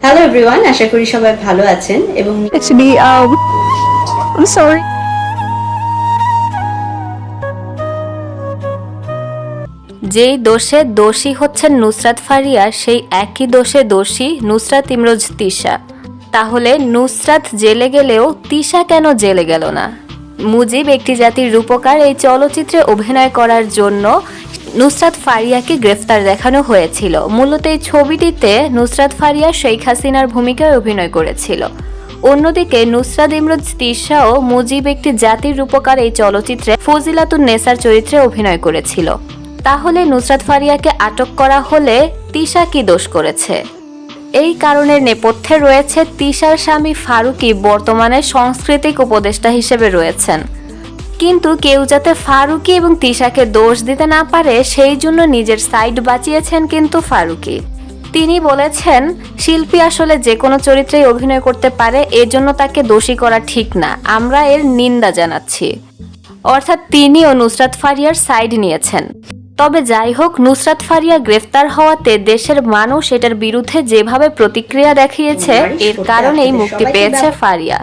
Hello everyone আশা করি সবাই ভালো আছেন এবং Actually, um, I'm sorry. যেই দোষে দোষী হচ্ছেন নুসরাত ফারিয়া সেই একই দোষে দোষী নুসরাত ইমরোজ তিশা। তাহলে নুসরাত জেলে গেলেও তিশা কেন জেলে গেল না? মুজিব একটি জাতির রূপকার এই চলচ্চিত্রে অভিনয় করার জন্য নুসরাত ফারিয়াকে গ্রেফতার দেখানো হয়েছিল। মূলত এই ছবিটিতে নুসরাত ফারিয়া শেখ হাসিনার ভূমিকায় অভিনয় করেছিল। অন্যদিকে নুসরাত ইমরোজ তিশাও মুজিব একটি জাতির রূপকার এই চলচ্চিত্রে ফজিলাতুন নেসার চরিত্রে অভিনয় করেছিল। তাহলে নুসরাত ফারিয়াকে আটক করা হলে তিশা কি দোষ করেছে? এই কারণের নেপথ্যে রয়েছে তিশার স্বামী ফারুকি, বর্তমানে সাংস্কৃতিক উপদেষ্টা হিসেবে রয়েছেন। কিন্তু কেউ যাতে ফারুকি এবং তিশাকে দোষ দিতে না পারে সেই জন্য নিজের সাইড বাঁচিয়েছেন কিন্তু ফারুকি। তিনি বলেছেন শিল্পী আসলে যে কোনো চরিত্রেই অভিনয় করতে পারে এজন্য তাকে দোষী করা ঠিক না। আমরা এর নিন্দা জানাচ্ছি। অর্থাৎ তিনিও নুসরাত ফারিয়ার সাইড নিয়েছেন। তবে যাই হোক নুসরাত ফারিয়া গ্রেফতার হওয়াতে দেশের মানুষ এটার বিরুদ্ধে যেভাবে প্রতিক্রিয়া দেখিয়েছে এর কারণেই মুক্তি পেয়েছে ফারিয়া।